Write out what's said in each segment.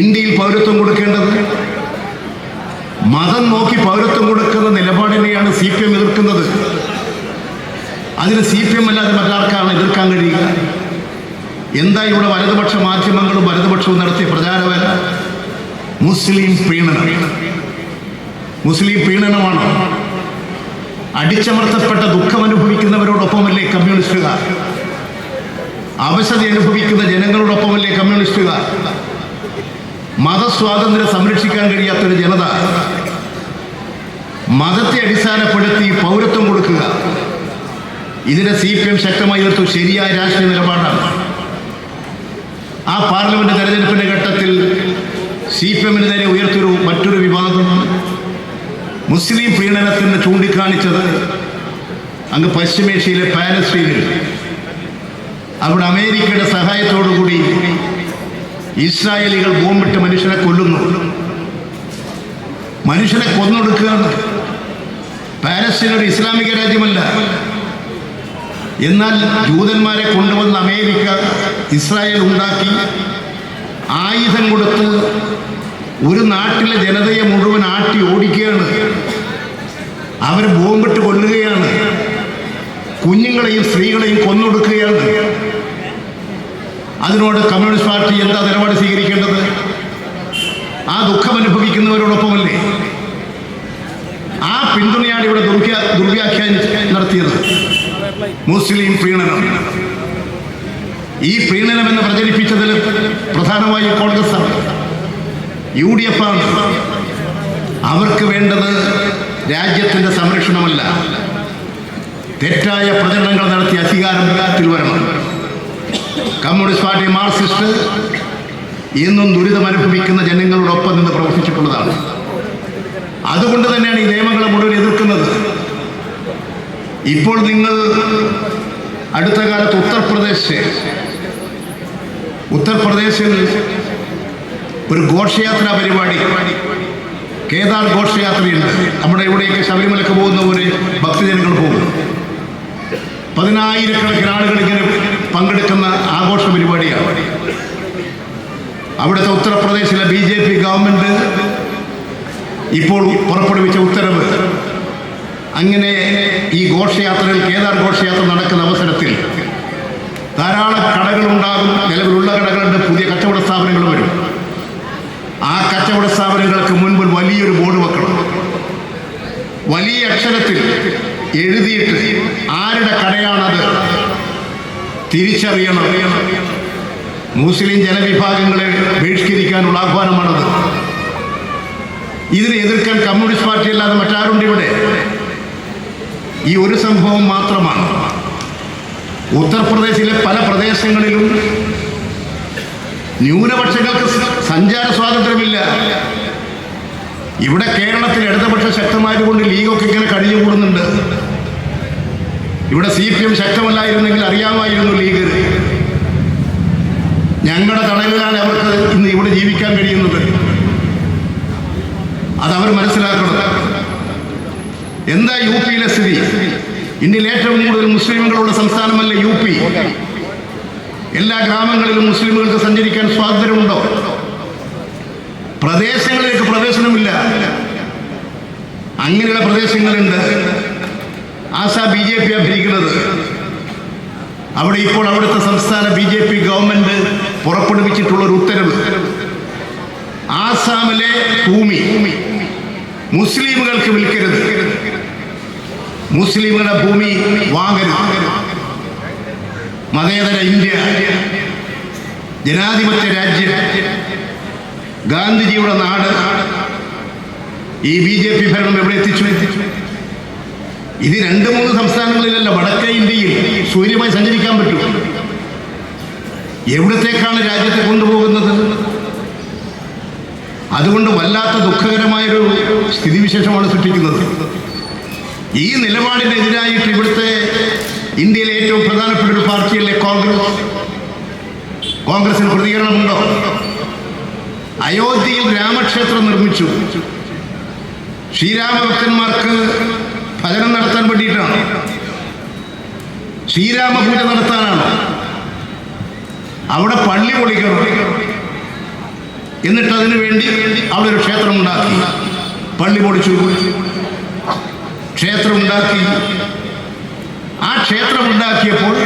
ഇന്ത്യയിൽ പൗരത്വം കൊടുക്കേണ്ടത്? മതം നോക്കി പൗരത്വം കൊടുക്കുന്ന നിലപാടിനെയാണ് സി പി എം എതിർക്കുന്നത്. അതിന് സി പി എം അല്ലാതെ മറ്റാർക്കാണ് എതിർക്കാൻ കഴിയുക? എന്താ ഇവിടെ വലതുപക്ഷ മാധ്യമങ്ങളും വലതുപക്ഷവും നടത്തിയ പ്രചാരവേല മുസ്ലിം പ്രീണനം മുസ്ലിം പ്രീണനമാണോ അടിച്ചമർത്തപ്പെട്ട ദുഃഖം അനുഭവിക്കുന്നവരോടൊപ്പമല്ലേ കമ്മ്യൂണിസ്റ്റുകാർ? അവശത അനുഭവിക്കുന്ന ജനങ്ങളോടൊപ്പമല്ലേ കമ്മ്യൂണിസ്റ്റുകാർ? മതസ്വാതന്ത്ര്യം സംരക്ഷിക്കാൻ കഴിയാത്തൊരു ജനത മതത്തെ അടിസ്ഥാനപ്പെടുത്തി പൗരത്വം കൊടുക്കുക. ഇതിനെ സി പി എം ശക്തമായി എതിർത്തു. ശരിയായ രാഷ്ട്രീയ നിലപാടാണ്. ആ പാർലമെന്റ് തെരഞ്ഞെടുപ്പിന്റെ ഘട്ടത്തിൽ സി പി എമ്മിന് നേരെ ഉയർത്തൊരു മറ്റൊരു വിവാദം. മുസ്ലിം പ്രീണനത്തിന് ചൂണ്ടിക്കാണിച്ചത് അങ്ങ് പശ്ചിമേഷ്യയിലെ പാലസ്തീനിൽ. അവിടെ അമേരിക്കയുടെ സഹായത്തോടുകൂടി ഇസ്രായേലികൾ ബോംബിട്ട് മനുഷ്യനെ കൊല്ലുന്നു. മനുഷ്യനെ കൊന്നൊടുക്കുകയാണ്. പാലസ്തീൻ ഒരു ഇസ്ലാമിക രാജ്യമല്ല. എന്നാൽ ജൂതന്മാരെ കൊണ്ടുവന്ന അമേരിക്ക ഇസ്രായേൽ ഉണ്ടാക്കി ആയുധം കൊടുത്ത് ഒരു നാട്ടിലെ ജനതയെ മുഴുവൻ ആട്ടി ഓടിക്കുകയാണ്. അവർ ബോംബിട്ട് കൊല്ലുകയാണ്. കുഞ്ഞുങ്ങളെയും സ്ത്രീകളെയും കൊന്നൊടുക്കുകയാണ്. അതിനോട് കമ്മ്യൂണിസ്റ്റ് പാർട്ടി എന്താ നിലപാട് സ്വീകരിക്കേണ്ടത്? ആ ദുഃഖം അനുഭവിക്കുന്നവരോടൊപ്പമല്ലേ? ആ പിന്തുണയാണ് ഇവിടെ ദുർവ്യാ ദുർവ്യാഖ്യാനം നടത്തിയത്. മുസ്ലിം പ്രീണനം. ഈ പ്രീണനം എന്ന് പ്രചരിപ്പിച്ചതിൽ പ്രധാനമായി കോൺഗ്രസ് ആണ് യു ഡി എഫ് ആണ് അവർക്ക് വേണ്ടത് രാജ്യത്തിന്റെ സംരക്ഷണമല്ല. തെറ്റായ പ്രചരണങ്ങൾ നടത്തി അധികാരത്തിൽ വരണം. കമ്മ്യൂണിസ്റ്റ് പാർട്ടി മാർക്സിസ്റ്റ് ഇന്നും ദുരിതമനുഭവിക്കുന്ന ജനങ്ങളോടൊപ്പം നിന്ന് പ്രവർത്തിച്ചിട്ടുള്ളതാണ്. അതുകൊണ്ട് തന്നെയാണ് ഈ നിയമങ്ങളെ മുഴുവൻ എതിർക്കുന്നത്. ഇപ്പോൾ നിങ്ങൾ അടുത്ത കാലത്ത് ഉത്തർപ്രദേശ് ഉത്തർപ്രദേശിൽ ഒരു ഘോഷയാത്രാ പരിപാടി കേദാർ ഘോഷയാത്രയുണ്ട്. നമ്മുടെ ഇവിടെയൊക്കെ ശബരിമലക്ക് പോകുന്ന ഒരു ഭക്തജനങ്ങൾ പോകും പതിനായിരക്കണക്കിന് ആളുകൾ ഇങ്ങനെ പങ്കെടുക്കുന്ന ആഘോഷ പരിപാടിയാണ്. അവിടുത്തെ ഉത്തർപ്രദേശിലെ ബി ജെ പി ഗവൺമെന്റ് ഇപ്പോൾ പുറപ്പെടുവിച്ച ഉത്തരവ് അങ്ങനെ ഈ ഘോഷയാത്രയിൽ കേദാർ ഘോഷയാത്ര നടക്കുന്ന അവസരത്തിൽ ധാരാളം കടകളുണ്ടാകും നിലവിലുള്ള കടകളുണ്ട് പുതിയ കച്ചവട സ്ഥാപനങ്ങൾ വരും. ആ കച്ചവട സ്ഥാപനങ്ങൾക്ക് മുൻപിൽ വലിയൊരു ബോർഡ് വെക്കണം. വലിയ അക്ഷരത്തിൽ എഴുതിയിട്ട് ആരുടെ കടയാണത് തിരിച്ചറിയണം. മുസ്ലിം ജനവിഭാഗങ്ങളെ ബഹിഷ്കരിക്കാനുള്ള ആഹ്വാനമാണത്. ഇതിനെ എതിർക്കാൻ കമ്മ്യൂണിസ്റ്റ് പാർട്ടി അല്ലാതെ മറ്റാരുണ്ട് ഇവിടെ? ഈ ഒരു സംഭവം മാത്രമാണ്. ഉത്തർപ്രദേശിലെ പല പ്രദേശങ്ങളിലും ന്യൂനപക്ഷങ്ങൾക്ക് സഞ്ചാര സ്വാതന്ത്ര്യമില്ല. ഇവിടെ കേരളത്തിൽ ഇടതുപക്ഷ ശക്തമായതുകൊണ്ട് ലീഗൊക്കെ ഇങ്ങനെ കഴിഞ്ഞുകൂടുന്നുണ്ട് ഇവിടെ സി പി എം ശക്തമല്ലായിരുന്നെങ്കിൽ അറിയാമായിരുന്നു ലീഗ്. ഞങ്ങളുടെ തണലിലാണ് അവർക്ക് ഇന്ന് ഇവിടെ ജീവിക്കാൻ കഴിയുന്നത്. അതവർ മനസ്സിലാക്കണം. എന്താ യു പിയിലെ സ്ഥിതി? ഇന്ത്യയിൽ ഏറ്റവും കൂടുതൽ മുസ്ലിമുകളുള്ള സംസ്ഥാനമല്ല യു പി? എല്ലാ ഗ്രാമങ്ങളിലും മുസ്ലിമുകൾക്ക് സഞ്ചരിക്കാൻ സ്വാതന്ത്ര്യമുണ്ടോ? പ്രദേശങ്ങളിലേക്ക് പ്രവേശനമില്ല. അങ്ങനെയുള്ള പ്രദേശങ്ങളുണ്ട്. ആസാ ബി ജെ പി ഭരിക്കുന്നത് അവിടെ ഇപ്പോൾ അവിടുത്തെ സംസ്ഥാന ബി ജെ പി ഗവൺമെന്റ് പുറപ്പെടുവിച്ചിട്ടുള്ള ഒരു ഉത്തരവ്. ആസാമിലെ ഭൂമി മുസ്ലിമുകൾക്ക് വിൽക്കരുത്. മുസ്ലിമുകളുടെ ഭൂമി വാങ്ങരുത്. മതേതര ഇന്ത്യ ജനാധിപത്യ രാജ്യം ഗാന്ധിജിയുടെ നാട് ഈ ബി ജെ പി ഭരണം എവിടെ എത്തിച്ചു എത്തിച്ചു? ഇത് രണ്ട് മൂന്ന് സംസ്ഥാനങ്ങളിലല്ല വടക്കേ ഇന്ത്യയിൽ സൂര്യമായി സഞ്ചരിക്കാൻ പറ്റും. എവിടത്തേക്കാണ് രാജ്യത്തെ കൊണ്ടുപോകുന്നത്? അതുകൊണ്ട് വല്ലാത്ത ദുഃഖകരമായൊരു സ്ഥിതിവിശേഷമാണ് സൃഷ്ടിക്കുന്നത്. ഈ നിലപാടിനെതിരായിട്ട് ഇവിടുത്തെ ഇന്ത്യയിലെ ഏറ്റവും പ്രധാനപ്പെട്ട ഒരു പാർട്ടിയല്ലേ കോൺഗ്രസ്? കോൺഗ്രസിന് പ്രതികരണമുണ്ടോ? അയോധ്യയിൽ രാമക്ഷേത്രം നിർമ്മിച്ചു. ശ്രീരാമഭക്തന്മാർക്ക് ഭജനം നടത്താൻ വേണ്ടിയിട്ടാണ്. ശ്രീരാമപൂജ നടത്താനാണ്. അവിടെ പള്ളി പൊളിക്കണം. എന്നിട്ട് അതിനു വേണ്ടി അവിടെ ഒരു ക്ഷേത്രം ഉണ്ടാക്കി. പള്ളി പൊളിച്ചു. ക്ഷേത്രം ഉണ്ടാക്കി. ആ ക്ഷേത്രം ഉണ്ടാക്കിയപ്പോൾ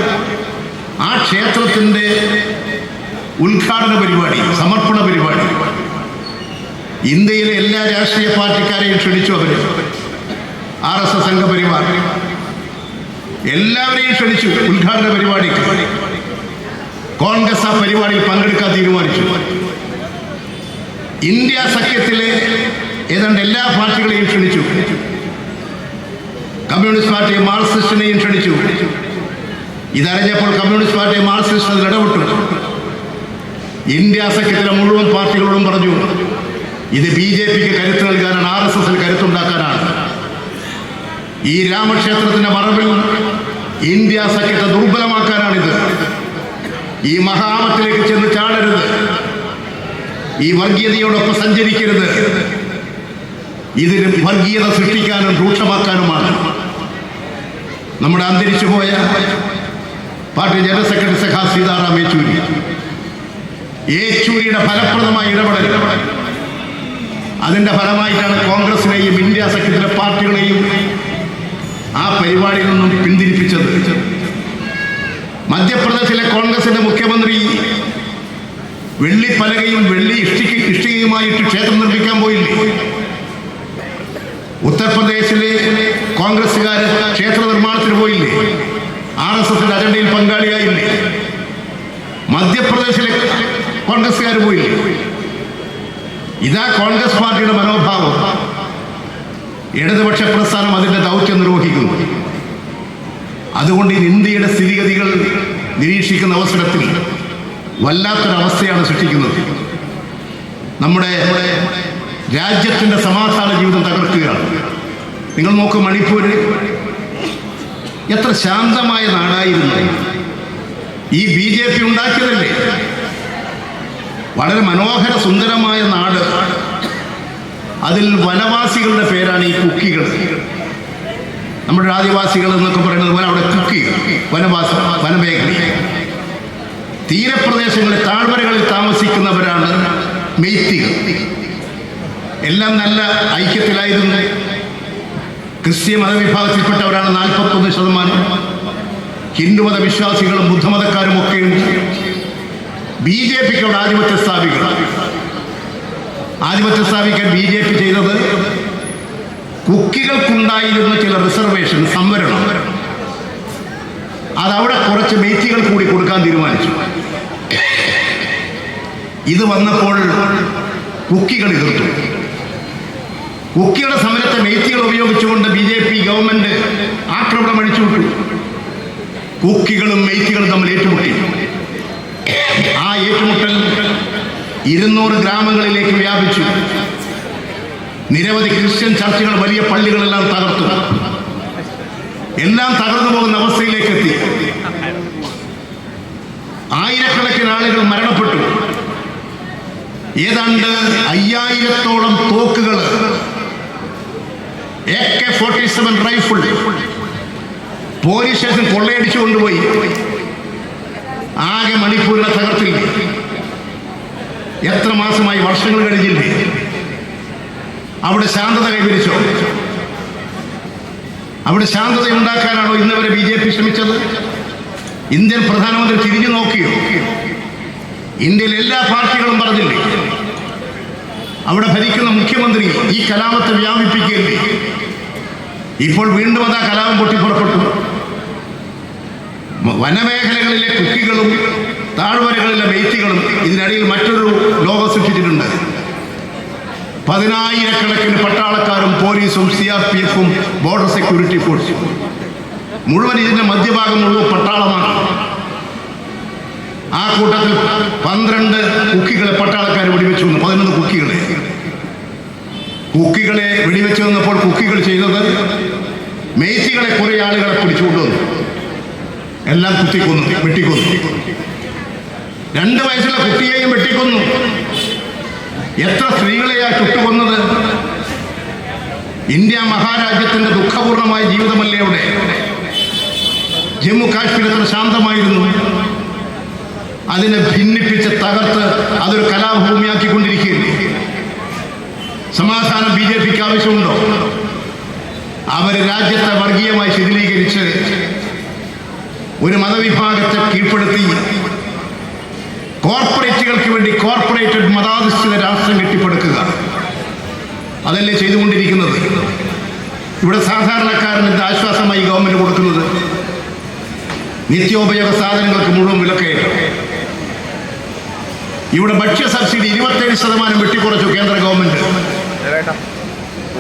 ആ ക്ഷേത്രത്തിന്റെ ഉദ്ഘാടന പരിപാടി സമർപ്പണ പരിപാടി. ഇന്ത്യയിലെ എല്ലാ രാഷ്ട്രീയ പാർട്ടിക്കാരെയും ക്ഷണിച്ചു അവർ ആർ എസ് എസ് സംഘപരിവാർ. എല്ലാവരെയും ക്ഷണിച്ചു ഉദ്ഘാടന പരിപാടിക്ക്. കോൺഗ്രസ് ആ പരിപാടിയിൽ പങ്കെടുക്കാൻ തീരുമാനിച്ചു. ഇന്ത്യ സഖ്യത്തിലെ ഏതാണ്ട് എല്ലാ പാർട്ടികളെയും ക്ഷണിച്ചു. കമ്മ്യൂണിസ്റ്റ് പാർട്ടി മാർക്സിസ്റ്റിനെയും ക്ഷണിച്ചു. ഇതറിഞ്ഞപ്പോൾ കമ്മ്യൂണിസ്റ്റ് പാർട്ടി മാർക്സിസ്റ്റ് ഇടപെട്ടു. ഇന്ത്യ സഖ്യത്തിലെ മുഴുവൻ പാർട്ടികളോടും പറഞ്ഞു ഇത് ബി ജെ പിക്ക് കരുത്ത് നൽകാനാണ് ആർ എസ് എസിന് കരുത്തുണ്ടാക്കാനാണ്. ഈ രാമക്ഷേത്രത്തിന്റെ മറവിൽ ഇന്ത്യ സഖ്യത്തെ ദുർബലമാക്കാനാണിത്. ഈ മഹാമത്തിലേക്ക് ചെന്ന് ചാടരുത്. ഈ വർഗീയതയോടൊപ്പം സഞ്ചരിക്കരുത്. ഇതിന് വർഗീയത സൃഷ്ടിക്കാനും രൂക്ഷമാക്കാനുമാണ്. നമ്മുടെ അന്തരിച്ചു പോയ പാർട്ടി ജനറൽ സെക്രട്ടറി സഖാ സീതാറാം യെച്ചൂരി. യേച്ചൂരിയുടെ ഫലപ്രദമായ ഇടപെടൽ. അതിന്റെ ഫലമായിട്ടാണ് കോൺഗ്രസിനെയും ഇന്ത്യ സഖ്യത്തിലെ പാർട്ടികളെയും ആ പരിപാടിയിൽ നിന്നും പിന്തിരിപ്പിച്ചത് മധ്യപ്രദേശിലെ കോൺഗ്രസിന്റെ മുഖ്യമന്ത്രി വെള്ളി പലകയും വെള്ളി ഇഷ്ടിക്ക് ഇഷ്ടികയുമായിട്ട് ക്ഷേത്രം നിർമ്മിക്കാൻ പോയില്ലേ? ഉത്തർപ്രദേശിലെ കോൺഗ്രസ്സുകാർ ക്ഷേത്ര നിർമ്മാണത്തിന് പോയില്ലേ? ആർ എസ് എസിന്റെ അജണ്ടയിൽ പങ്കാളിയായില്ലേ? മധ്യപ്രദേശിലെ കോൺഗ്രസ്സുകാർ പോയില്ലേ? ഇതാ കോൺഗ്രസ് പാർട്ടിയുടെ മനോഭാവം. ഇടതുപക്ഷ പ്രസ്ഥാനം അതിന്റെ ദൗത്യം നിർവഹിക്കുന്നു. അതുകൊണ്ട് ഇന്ത്യയുടെ സ്ഥിതിഗതികൾ നിരീക്ഷിക്കുന്ന അവസരത്തിൽ വല്ലാത്തൊരവസ്ഥയാണ് സൃഷ്ടിക്കുന്നത്. നമ്മുടെ രാജ്യത്തിന്റെ സമാധാന ജീവിതം തകർക്കുകയാണ്. നിങ്ങൾ നോക്കൂ മണിപ്പൂര് എത്ര ശാന്തമായ നാടായിരുന്നു. ഈ ബി ജെ പി ഉണ്ടാക്കിയതല്ലേ? വളരെ മനോഹര സുന്ദരമായ നാട്. അതിൽ വനവാസികളുടെ പേരാണ് ഈ കുക്കികൾ. നമ്മുടെ ആദിവാസികൾ എന്നൊക്കെ പറയുന്നത് പോലെ അവിടെ കുക്കി വനവാസ വനമേഖല. തീരപ്രദേശങ്ങളിൽ താഴ്വരകളിൽ താമസിക്കുന്നവരാണ് മെയ്ത്തികൾ. എല്ലാം നല്ല ഐക്യത്തിലായിരുന്നു. ക്രിസ്ത്യ മതവിഭാഗത്തിൽപ്പെട്ടവരാണ് നാൽപ്പത്തൊന്ന് ശതമാനം. ഹിന്ദുമത വിശ്വാസികളും ബുദ്ധമതക്കാരും ഒക്കെയുണ്ട്. ബി ജെ പിക്ക് അവിടെ ആധിപത്യ സ്ഥാപിക്കണം. ആധിപത്യം സ്ഥാപിക്കാൻ ബി ജെ പി ചെയ്തത് കുക്കികൾക്കുണ്ടായിരുന്ന ചില റിസർവേഷൻ സംവരണം. അതവിടെ കുറച്ച് മേച്ചികൾ കൂടി കൊടുക്കാൻ തീരുമാനിച്ചു. ഇത് വന്നപ്പോൾ കുക്കികൾ എതിർത്തു. കുക്കിയുടെ സമരത്തെ മേച്ചികൾ ഉപയോഗിച്ചുകൊണ്ട് ബി ജെ പി ഗവൺമെന്റ് ആക്രമണം അഴിച്ചുവിട്ടു. കുക്കികളും മെയ്ത്തികളും തമ്മിൽ ഏറ്റുമുട്ടി. ആ ഏറ്റുമുട്ടൽ ഇരുന്നൂറ് ഗ്രാമങ്ങളിലേക്ക് വ്യാപിച്ചു. നിരവധി ക്രിസ്ത്യൻ ചർച്ചുകൾ വലിയ പള്ളികളെല്ലാം തകർത്തു. എല്ലാം തകർന്നു പോകുന്ന അവസ്ഥയിലേക്ക് എത്തി ആയിരക്കണക്കിന് ആളുകൾ മരണപ്പെട്ടു. ഏതാണ്ട് അയ്യായിരത്തോളം തോക്കുകൾ A K forty seven rifle police station കൊള്ളയടിച്ചു കൊണ്ടുപോയി. ആകെ മണിപ്പൂരിനെ തകർത്തില്ലേ എത്ര മാസമായി വർഷങ്ങൾ കഴിഞ്ഞില്ലേ? അവിടെ ശാന്തത കൈവരിച്ചോ? അവിടെ ശാന്തത ഉണ്ടാക്കാനാണോ ഇന്നവരെ ബി ജെ പി ശ്രമിച്ചത്? ഇന്ത്യൻ പ്രധാനമന്ത്രി തിരിഞ്ഞു നോക്കിയോ? ഇന്ത്യയിലെ എല്ലാ പാർട്ടികളും പറഞ്ഞില്ലേ? അവിടെ ഭരിക്കുന്ന മുഖ്യമന്ത്രി ഈ കലാപത്തെ വ്യാപിപ്പിക്കുകയല്ലേ? ഇപ്പോൾ വീണ്ടും അതാ കലാപം പൊട്ടിപ്പുറപ്പെട്ടു. വനമേഖലകളിലെ കുക്കികളും താഴ്വരകളിലെ മെയ്ത്തികളും ഇതിനിടയിൽ മറ്റൊരു ലോകം സൃഷ്ടിച്ചിട്ടുണ്ട്. പതിനായിരക്കണക്കിന് പട്ടാളക്കാരും പോലീസും സി ആർ പി എഫും ബോർഡർ സെക്യൂരിറ്റി ഫോഴ്സും മുഴുവൻ ഇതിന്റെ മധ്യഭാഗം മുഴുവൻ പട്ടാളമാണ്. ആ കൂട്ടത്തിൽ പന്ത്രണ്ട് കുക്കികളെ പട്ടാളക്കാർ വെടിവെച്ചു വന്നു പതിനൊന്ന് കുക്കികളെ. കുക്കികളെ വെടിവെച്ചു വന്നപ്പോൾ കുക്കികൾ ചെയ്തത് മേച്ചികളെ കുറെ ആളുകളെ പിടിച്ചുകൊണ്ടുവന്നു. എല്ലാം കുത്തിക്കൊന്നു വെട്ടിക്കൊന്നു. രണ്ട് വയസ്സുള്ള കുട്ടിയെയും വെട്ടിക്കൊന്നു. എത്ര സ്ത്രീകളെയാ ചുട്ടുകൊന്നത്? ഇന്ത്യ മഹാരാജ്യത്തിന്റെ ദുഃഖപൂർണമായ ജീവിതമല്ലേ അവിടെ? ജമ്മു കാശ്മീർ എത്ര ശാന്തമായിരുന്നു. അതിനെ ഭിന്നിപ്പിച്ച് തകർത്ത് അതൊരു കലാഭൂമിയാക്കിക്കൊണ്ടിരിക്കുകയല്ലേ സമാധാനം ബി ജെ പിക്ക് ആവശ്യമുണ്ടോ? അവർ രാജ്യത്തെ വർഗീയമായി ശിഥിലീകരിച്ച് ഒരു മതവിഭാഗത്തെ കീഴ്പ്പെടുത്തി കോർപ്പറേറ്റുകൾക്ക് വേണ്ടി കോർപ്പറേറ്റഡ് മതാധിഷ്ഠിത രാഷ്ട്രം കെട്ടിപ്പടുക്കുക. അതല്ലേ ചെയ്തുകൊണ്ടിരിക്കുന്നത്? ഇവിടെ സാധാരണക്കാരന് എന്ത് ആശ്വാസമായി ഗവൺമെന്റ് കൊടുക്കുന്നത്? നിത്യോപയോഗ സാധനങ്ങൾക്ക് മുഴുവൻ വിലക്കയറ്റം ഇവിടെ ഭക്ഷ്യ സബ്സിഡി ഇരുപത്തേഴ് ശതമാനം വെട്ടിക്കുറച്ചു കേന്ദ്ര ഗവൺമെന്റ്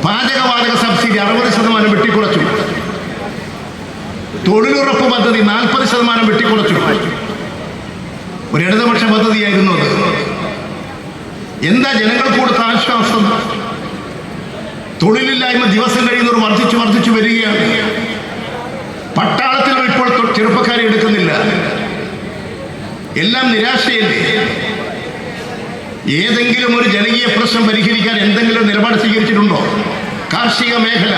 പാചകവാതക സബ്സിഡി അറുപത് ശതമാനം വെട്ടിക്കുറച്ചു. തൊഴിലുറപ്പ് പദ്ധതി നാൽപ്പത് ശതമാനം വെട്ടിക്കുറച്ചു. ഒരു ഇടതുപക്ഷ പദ്ധതിയായിരുന്നു അത്. എന്താ ജനങ്ങൾക്ക് കൊടുത്ത ആശ്വാസം? തൊഴിലില്ലായ്മ ദിവസം കഴിയുന്നവർ വർദ്ധിച്ചു വർദ്ധിച്ചു വരികയാണ്. പട്ടാളത്തിൽ ഇപ്പോൾ ചെറുപ്പക്കാരെ എടുക്കുന്നില്ല. എല്ലാം നിരാശയല്ലേ? ഏതെങ്കിലും ഒരു ജനകീയ പ്രശ്നം പരിഹരിക്കാൻ എന്തെങ്കിലും നിലപാട് സ്വീകരിച്ചിട്ടുണ്ടോ? കാർഷിക മേഖല.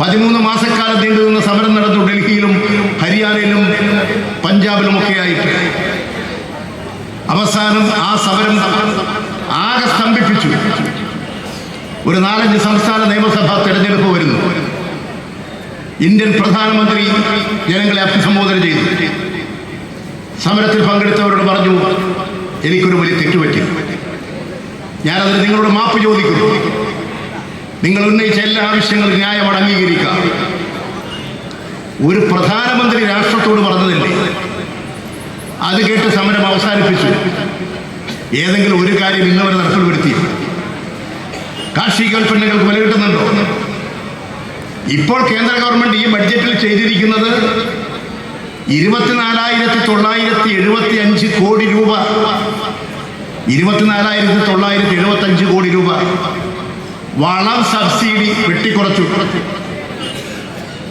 പതിമൂന്ന് മാസക്കാലം നീണ്ടുനിന്ന സമരം നടന്നു ഡൽഹിയിലും ഹരിയാനയിലും പഞ്ചാബിലുമൊക്കെ ആയിട്ട്. അവസാനം ആ സമരം ആകെ സ്തംഭിപ്പിച്ചു. ഒരു നാലഞ്ച് സംസ്ഥാന നിയമസഭാ തെരഞ്ഞെടുപ്പ് വരുന്നു. ഇന്ത്യൻ പ്രധാനമന്ത്രി ജനങ്ങളെ അഭിസംബോധന ചെയ്തു. സമരത്തിൽ പങ്കെടുത്തവരോട് പറഞ്ഞു എനിക്കൊരു വലിയ തെറ്റുപറ്റി. ഞാനതിന് നിങ്ങളോട് മാപ്പ് ചോദിക്കുന്നു നിങ്ങൾ ഉന്നയിച്ച എല്ലാ ആവശ്യങ്ങളും ന്യായം അംഗീകരിക്കാം. ഒരു പ്രധാനമന്ത്രി രാഷ്ട്രത്തോട് പറഞ്ഞതല്ലേ? അത് കേട്ട് സമരം അവസാനിപ്പിച്ചു. ഏതെങ്കിലും ഒരു കാര്യം ഇന്നവർ നടപ്പിൽ വരുത്തി കാർഷികോൽപ്പന്നങ്ങൾക്ക് വില കിട്ടുന്നുണ്ടോ? ഇപ്പോൾ കേന്ദ്ര ഗവൺമെന്റ് ഈ ബഡ്ജറ്റിൽ ചെയ്തിരിക്കുന്നത് ഇരുപത്തിനാലായിരത്തി തൊള്ളായിരത്തി എഴുപത്തി അഞ്ച് കോടി രൂപ. ഇരുപത്തിനാലായിരത്തി തൊള്ളായിരത്തി എഴുപത്തി അഞ്ച് കോടി രൂപ. വളം സബ്സിഡി വെട്ടിക്കുറച്ചു.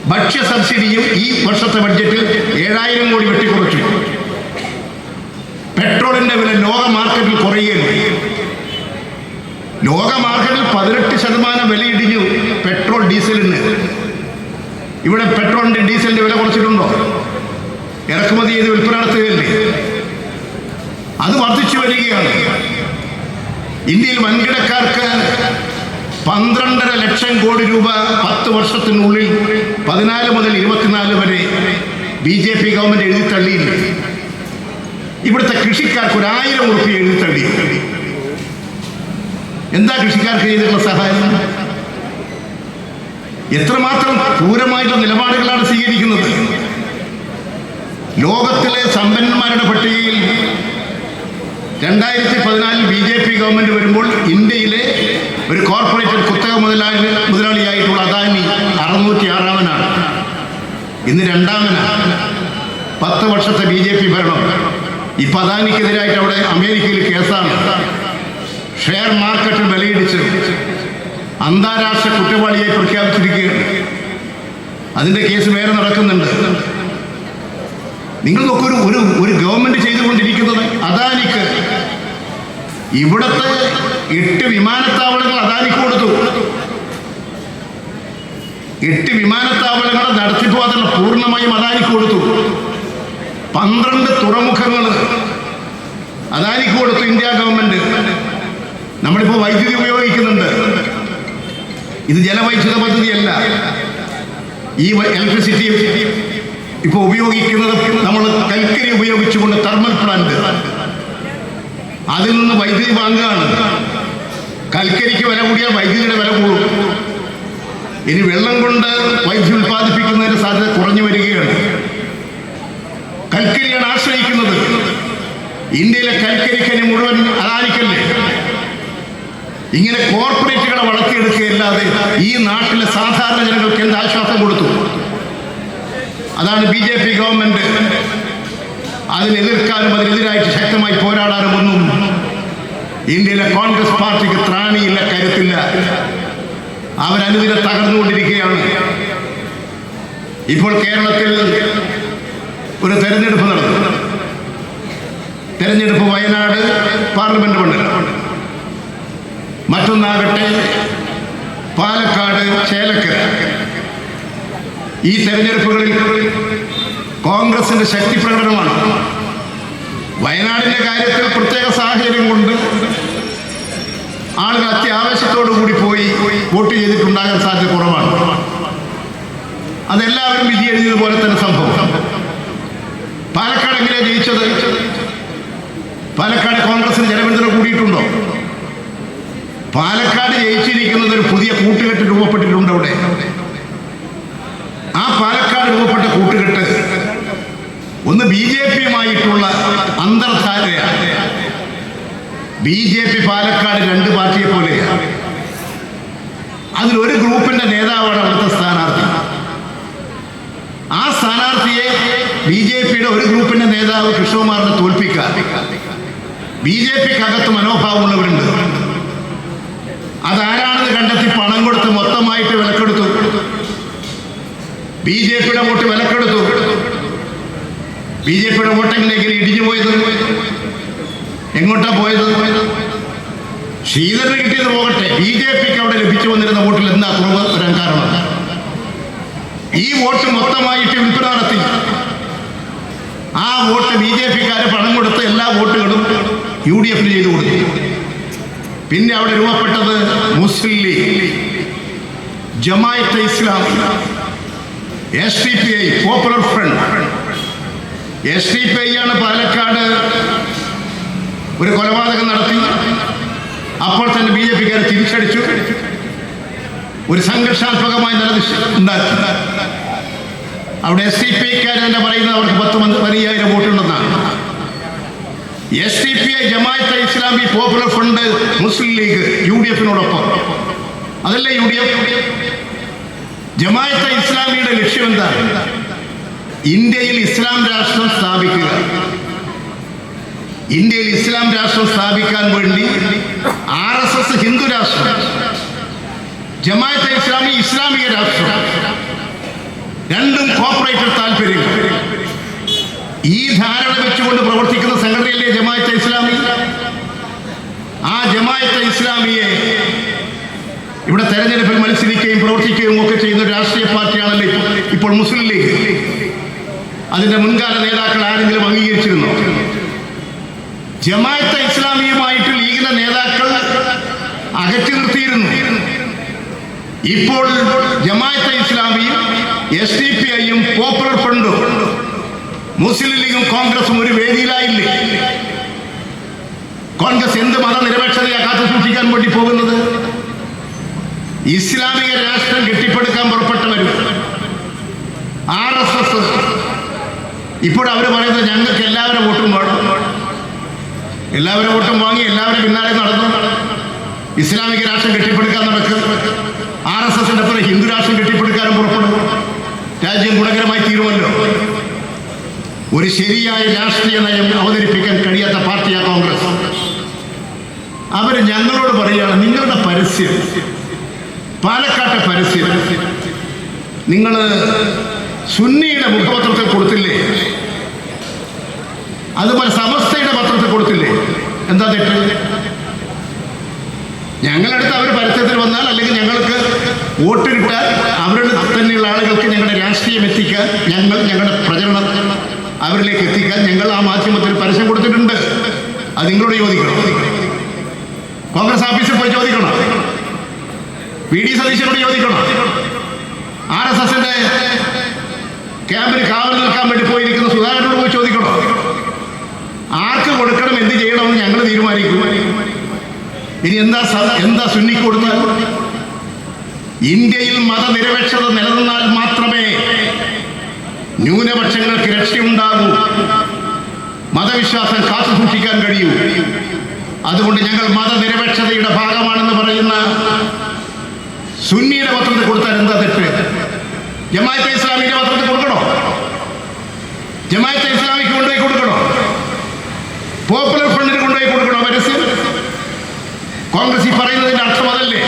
ഭക്ഷ്യ സബ്സിഡിയും ഈ വർഷത്തെ ബഡ്ജറ്റിൽ ഏഴായിരം കോടി വെട്ടിക്കുറച്ചു. പെട്രോളിന്റെ വില ലോക മാർക്കറ്റിൽ കുറയുകയാണ്. ലോക മാർക്കറ്റിൽ പതിനെട്ട് ശതമാനം വില ഇടിഞ്ഞു പെട്രോൾ ഡീസലിന്. ഇവിടെ പെട്രോളിന്റെ ഡീസലിന്റെ വില കുറച്ചിട്ടുണ്ടോ? ഇറക്കുമതി ചെയ്ത് വിൽപ്പന നടത്തുകയല്ലേ? അത് വർദ്ധിച്ചു വരികയാണ്. ഇന്ത്യയിൽ വൻകിടക്കാർക്ക് പന്ത്രണ്ടര ലക്ഷം കോടി രൂപ പത്ത് വർഷത്തിനുള്ളിൽ പതിനാല് മുതൽ ഇരുപത്തിനാല് വരെ ബി ജെ പി ഗവൺമെന്റ് എഴുതി തള്ളിയില്ലേ ഇവിടുത്തെ കൃഷിക്കാർക്ക് ഒരു ആയിരം ഉറുപ്പ്യ എഴുതി എന്താ കൃഷിക്കാർക്ക് ചെയ്തിട്ടുള്ള സഹായം? എത്രമാത്രം ക്രൂരമായിട്ടുള്ള നിലപാടുകളാണ് സ്വീകരിക്കുന്നത്? ലോകത്തിലെ സമ്പന്നന്മാരുടെ പട്ടികയിൽ രണ്ടായിരത്തി പതിനാലിൽ ബി ജെ പി ഗവൺമെന്റ് വരുമ്പോൾ ഇന്ത്യയിലെ ഒരു കോർപ്പറേറ്റ് കുത്തക മുതലാളി മുതലാളിയായിട്ടുള്ള അദാനി അറുന്നൂറ്റി ആറാമനാണ് ഇന്ന് രണ്ടാമനാണ്. പത്ത് വർഷത്തെ ബി ജെ പി ഭരണം. ഇപ്പൊ അദാനിക്കെതിരായിട്ട് അവിടെ അമേരിക്കയിൽ കേസാണ്. ഷെയർ മാർക്കറ്റ് വിലയിടിച്ച്. അന്താരാഷ്ട്ര കുറ്റവാളിയായി പ്രഖ്യാപിച്ചിരിക്കുകയാണ്. അതിന്റെ കേസ് വേറെ നടക്കുന്നുണ്ട്. നിങ്ങൾ നോക്കൊരു ഒരു ഒരു ഗവൺമെന്റ് ചെയ്തുകൊണ്ടിരിക്കുന്നത് അദാനിക്ക്. ഇവിടത്തെ എട്ട് വിമാനത്താവളങ്ങൾ അദാനിക്ക് കൊടുത്തു. എട്ട് വിമാനത്താവളങ്ങൾ നടത്തിപ്പോ അതെല്ലാം പൂർണമായും അദാനിക്ക് കൊടുത്തു. പന്ത്രണ്ട് തുറമുഖങ്ങൾ അദാനിക്ക് കൊടുത്തു ഇന്ത്യ ഗവൺമെന്റ്. നമ്മളിപ്പോൾ വൈദ്യുതി ഉപയോഗിക്കുന്നുണ്ട്. ഇത് ജലവൈദ്യുത പദ്ധതിയല്ല. ഈ ഇലക്ട്രിസിറ്റി ഇപ്പോൾ ഉപയോഗിക്കുന്നത് നമ്മൾ കൽക്കരി ഉപയോഗിച്ചുകൊണ്ട് തെർമൽ പ്ലാന്റ് അതിൽ നിന്ന് വൈദ്യുതി വാങ്ങുകയാണ്. കൽക്കരിക്ക് വില കൂടിയാൽ വൈദ്യുതിയുടെ വില കൂടും. ഇനി വെള്ളം കൊണ്ട് വൈദ്യുതി ഉൽപ്പാദിപ്പിക്കുന്നതിന് സാധ്യത കുറഞ്ഞു വരികയാണ്. കൽക്കരിയാണ് ആശ്രയിക്കുന്നത്. ഇന്ത്യയിലെ കൽക്കരിക്കന് മുഴുവൻ അദാനിക്കല്ലേ ഇങ്ങനെ കോർപ്പറേറ്റുകളെ വളർത്തിയെടുക്കുകയല്ലാതെ ഈ നാട്ടിലെ സാധാരണ ജനങ്ങൾക്ക് എന്ത് ആശ്വാസം കൊടുത്തു? അതാണ് ബി ജെ പി ഗവൺമെന്റ്. അതിനെതിർക്കാനും അതിനെതിരായിട്ട് ശക്തമായി പോരാടാനുമൊന്നും ഇന്ത്യയിലെ കോൺഗ്രസ് പാർട്ടിക്ക് ത്രാണിയില്ല കരുത്തില്ല. അവരനുദിനം തകർന്നുകൊണ്ടിരിക്കുകയാണ്. ഇപ്പോൾ കേരളത്തിൽ ഒരു തെരഞ്ഞെടുപ്പ് നടന്നു. തെരഞ്ഞെടുപ്പ് വയനാട് പാർലമെന്റ് മണ്ഡലം. മറ്റൊന്നാകട്ടെ പാലക്കാട് ചേലക്കര. ഈ തെരഞ്ഞെടുപ്പുകളിൽ കോൺഗ്രസിന്റെ ശക്തി പ്രകടനമാണ്. വയനാടിന്റെ കാര്യത്തിൽ പ്രത്യേക സാഹചര്യം കൊണ്ട് ആളുകൾ അത്യാവശ്യത്തോടു കൂടി പോയി വോട്ട് ചെയ്തിട്ടുണ്ടാകാൻ സാധ്യത കുറവാണ്. അതെല്ലാവരും വിധി എഴുതിയതുപോലെ തന്നെ സംഭവം. എങ്ങനെയാ ജയിച്ചത് പാലക്കാട് കോൺഗ്രസിന് ജനപിന്തുണ കൂടിയിട്ടുണ്ടോ? പാലക്കാട് ജയിച്ചിരിക്കുന്നത് ഒരു പുതിയ കൂട്ടുകെട്ട് രൂപപ്പെട്ടിട്ടുണ്ട് അവിടെ. ആ പാലക്കാട് രൂപപ്പെട്ട കൂട്ടുകെട്ട് ഒന്ന് ബി ജെ പിയുമായിട്ടുള്ള അന്തർധാരയാണ്. ബി ജെ പി പാലക്കാട് രണ്ട് പാർട്ടിയെ പോലെയാണ് അതിലൊരു ഗ്രൂപ്പിന്റെ നേതാവാണ് അവിടുത്തെ സ്ഥാനാർത്ഥി. ആ സ്ഥാനാർത്ഥിയെ ബി ജെ പിയുടെ ഒരു ഗ്രൂപ്പിന്റെ നേതാവ് കൃഷ്ണകുമാറിനെ തോൽപ്പിക്കാൻ. ബി ജെ പിക്കകത്ത് മനോഭാവമുള്ളവരുണ്ട്. അതാരാണെന്ന് കണ്ടെത്തി പണം കൊടുത്ത് മൊത്തമായിട്ട് വിലക്കെടുത്തു. ബി ജെ പിയുടെ വോട്ട് വിലക്കെടുത്തു. ബി ജെ പിയുടെ വോട്ടെങ്കിലേക്ക് ഇടിഞ്ഞു പോയത്. എങ്ങോട്ടാ പോയത്? ശ്രീധരന് കിട്ടിയത് പോകട്ടെ. ബി ജെ പിക്ക് അവിടെ ലഭിച്ചു വന്നിരുന്ന വോട്ടിൽ എന്താ കുറവ് വരാൻ കാരണം? ഈ വോട്ട് മൊത്തമായിട്ട് വിൽപ്പന നടത്തി. ആ വോട്ട് ബി ജെ പിക്കാര് പണം കൊടുത്ത് എല്ലാ വോട്ടുകളും യു ഡി എഫിന് ചെയ്തു കൊടുത്തു. പിന്നെ അവിടെ രൂപപ്പെട്ടത് Muslim League Jamaat Islam S D P I popular front S D P I ആണ് പാലക്കാട് ഒരു കൊലപാതകം നടത്തി. അപ്പോൾ തന്നെ ബി ജെ പിക്കാർ തിരിച്ചടിച്ചു. ഒരു സംഘർഷാത്മകമായ നല്ല ഉണ്ടാക്കി. അവിടെ എസ് ഡി പി ഐക്കാർ തന്നെ പറയുന്നത് അവർക്ക് പത്ത് പതിനയ്യായിരം വോട്ടുണ്ടെന്നാണ് S D P I Jamaat Islami popular front Muslim League U D എഫിനോടൊപ്പം. അതല്ലേ യു ഡി എഫ്? ജമാഅത്ത് ഇസ്ലാമിയുടെ ലക്ഷ്യം എന്താണ് ഇന്ത്യയിൽ ഇസ്ലാം രാഷ്ട്രം സ്ഥാപിക്കുക. ഇന്ത്യയിൽ ഇസ്ലാം രാഷ്ട്രം സ്ഥാപിക്കാൻ വേണ്ടി ആർ എസ് എസ് ഹിന്ദു രാഷ്ട്രം ജമാഅത്തെ ഇസ്ലാമി ഇസ്ലാമിക രാഷ്ട്രം രണ്ടും കോപ്പറേറ്റർ താല്പര്യം. ഈ ധാരണ വെച്ചുകൊണ്ട് പ്രവർത്തിക്കുന്ന സംഘടനയിലെ ജമാഅത്തെ ഇസ്ലാമി? ആ ജമാഅത്തെ ഇസ്ലാമിയെ ഇവിടെ തെരഞ്ഞെടുപ്പിൽ മത്സരിക്കുകയും പ്രവർത്തിക്കുകയും ഒക്കെ ചെയ്യുന്ന രാഷ്ട്രീയ പാർട്ടിയാണല്ലോ ഇപ്പോൾ ഇപ്പോൾ മുസ്ലിം ലീഗ്. അതിന്റെ മുൻകാല നേതാക്കൾ ആരെങ്കിലും അംഗീകരിച്ചിരുന്നു? ജമാഅത്തെ ഇസ്ലാമിയുമായിട്ട് ലീഗിന്റെ നേതാക്കൾ അകറ്റി നിർത്തിയിരുന്നു. ഇപ്പോൾ ജമാഅത്തെ ഇസ്ലാമിയും എസ് ഡി പി ഐയും പോപ്പുലർ ഫ്രണ്ടും മുസ്ലിം ലീഗും കോൺഗ്രസും ഒരു വേദിയിലായില്ലേ? കോൺഗ്രസ് എന്ത് മതനിരപേക്ഷതയാ കാത്തു സൂക്ഷിക്കാൻ വേണ്ടി പോകുന്നത്? ഇസ്ലാമിക രാഷ്ട്രം കെട്ടിപ്പടുക്കാൻ പുറപ്പെട്ടവരും. R S S. ഇപ്പോഴവർ പറയുന്നത് ഞങ്ങൾക്ക് എല്ലാവരും വോട്ടും വേണം. എല്ലാവരും വോട്ടും വാങ്ങി എല്ലാവരും പിന്നാലെ നടന്നു ഇസ്ലാമിക രാഷ്ട്രം കെട്ടിപ്പടുക്കാൻ നടക്കും. ആർ എസ് എസിന്റെ ഹിന്ദു രാഷ്ട്രം കെട്ടിപ്പടുക്കാനും പുറപ്പെടും. രാജ്യം ഗുണകരമായി തീരുമല്ലോ. ഒരു ശരിയായ രാഷ്ട്രീയ നയം അവതരിപ്പിക്കാൻ കഴിയാത്ത പാർട്ടിയാണ് കോൺഗ്രസ്. അവർ ഞങ്ങളോട് പറയുകയാണ് നിങ്ങളുടെ പരസ്യം പാലക്കാട്ടെ പരസ്യം നിങ്ങൾ സുന്നിയുടെ മുഖപത്രത്തിൽ കൊടുത്തില്ലേ? അതുപോലെ സമസ്തയുടെ പത്രത്തിൽ കൊടുത്തില്ലേ? എന്താ തെറ്റ്? ഞങ്ങളടുത്ത് അവർ പരസ്യത്തിൽ വന്നാൽ അല്ലെങ്കിൽ ഞങ്ങൾക്ക് വോട്ട് കിട്ടാൻ അവരുടെ തന്നെയുള്ള ആളുകൾക്ക് ഞങ്ങളുടെ രാഷ്ട്രീയം എത്തിക്കാൻ ഞങ്ങൾ ഞങ്ങളുടെ പ്രചരണം അവരിലേക്ക് എത്തിക്കാൻ ഞങ്ങൾ ആ മാധ്യമത്തിൽ പരസ്യം കൊടുത്തിട്ടുണ്ട്. അത് നിങ്ങളോട് ചോദിക്കണം. കോൺഗ്രസ് ഓഫീസിൽ പോയി ചോദിക്കണം. വി ഡി സതീശനോട് ചോദിക്കണം. ആർ എസ് എസിന്റെ ക്യാമ്പിന് കാവൽ നിൽക്കാൻ വേണ്ടി പോയിരിക്കുന്ന സുധാകരനോട് പോയി ചോദിക്കണം. ആർക്ക് കൊടുക്കണം എന്ത് ചെയ്യണമെന്ന് ഞങ്ങൾ തീരുമാനിക്കും. ഇനി എന്താ എന്താ സുന്നിക്ക് കൊടുത്താൽ ഇന്ത്യയിൽ മതനിരപേക്ഷത നിലനിന്നാൽ മാത്രമേ ന്യൂനപക്ഷങ്ങൾക്ക് രക്ഷയുണ്ടാകൂ. മതവിശ്വാസം കാത്തു സൂക്ഷിക്കാൻ കഴിയൂ. അതുകൊണ്ട് ഞങ്ങൾ മതനിരപേക്ഷതയുടെ ഭാഗമാണെന്ന് പറയുന്ന സുന്നിയുടെ പത്രത്തിൽ കൊടുത്താൽ എന്താ തെറ്റ്? ജമാഅത്തെ ഇസ്ലാമിയുടെ പത്രത്തിൽ കൊടുക്കണോ? ജമാഅത്തെ ഇസ്ലാമിക്ക് കൊണ്ടുപോയി കൊടുക്കണോ? പോപ്പുലർ ഫ്രണ്ടിന് കോൺഗ്രസ് ഈ പറയുന്നതിന്റെ അർത്ഥം അതല്ലേ?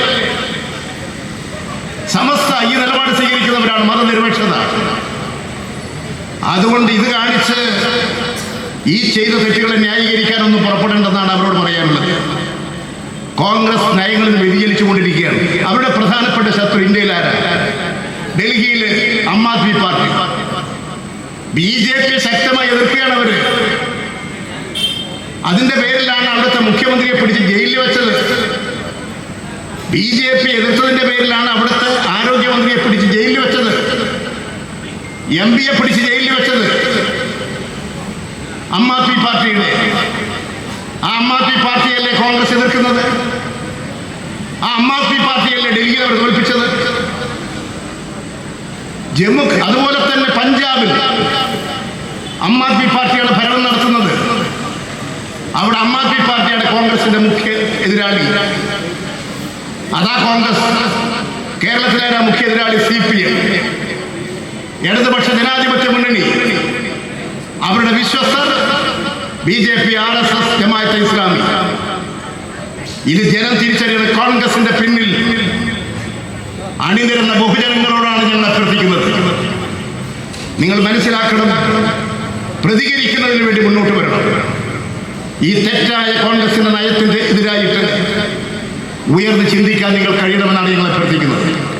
സമസ്ത ഈ നിലപാട് സ്വീകരിക്കുന്നവരാണ് മതനിരപേക്ഷത. അതുകൊണ്ട് ഇത് കാണിച്ച് ഈ ചെയ്ത തെറ്റുകളെ ന്യായീകരിക്കാനൊന്നും പുറപ്പെടേണ്ടെന്നാണ് അവരോട് പറയാനുള്ളത്. കോൺഗ്രസ് നയങ്ങളിൽ വ്യതിചലിച്ചു കൊണ്ടിരിക്കുകയാണ് അവരുടെ പ്രധാനപ്പെട്ട ശത്രു ഇന്ത്യയിൽ ആരാ? ഡൽഹിയിൽ Aam Aadmi party. B J P ശക്തമായി എതിർക്കുകയാണ് അവർ. അതിന്റെ പേരിലാണ് അവിടുത്തെ മുഖ്യമന്ത്രിയെ പിടിച്ച് ജയിലിൽ വെച്ചത്. ബി ജെ പി എതിർത്തതിന്റെ പേരിലാണ് അവിടുത്തെ ആരോഗ്യമന്ത്രിയെ പിടിച്ച് ജയിലിൽ വെച്ചത്. എം പിയെ പിടിച്ച് ജയിലിൽ വെച്ചത്. അം ആദ്മി പാർട്ടിയുടെ. ആ അം ആദ്മി പാർട്ടിയല്ലേ കോൺഗ്രസ് എതിർക്കുന്നത്? ആ അം ആദ്മി പാർട്ടിയല്ലേ ഡൽഹിയിൽ അവർ തോൽപ്പിച്ചത്? ജമ്മു അതുപോലെ തന്നെ പഞ്ചാബിൽ അം ആദ്മി പാർട്ടിയാണ് ഭരണം നടത്തുന്നത്. അവിടെ അം ആദ്മി പാർട്ടിയാണ് കോൺഗ്രസിന്റെ മുഖ്യ എതിരാളി. അതാ കോൺഗ്രസ്. കേരളത്തിലെ മുഖ്യ എതിരാളി? C P M. ഇടതുപക്ഷ ജനാധിപത്യ മുന്നണി. അവരുടെ വിശ്വസ്തർ B J P R S S Jamaat Islami. ഇത് ജനം തിരിച്ചറിയുന്ന കോൺഗ്രസിന്റെ പിന്നിൽ അണിനിരുന്ന ബഹുജനങ്ങളോടാണ് ഞങ്ങൾ അഭ്യർത്ഥിക്കുന്നത്. നിങ്ങൾ മനസ്സിലാക്കണം പ്രതികരിക്കുന്നതിന് വേണ്ടി മുന്നോട്ട് വരണം. ഈ തെറ്റായ കോൺഗ്രസിന്റെ നയത്തിന്റെ എതിരായിട്ട് ഉയർന്ന് ചിന്തിക്കാൻ നിങ്ങൾ കഴിയണമെന്നാണ് ഞങ്ങൾ അഭ്യർത്ഥിക്കുന്നത്.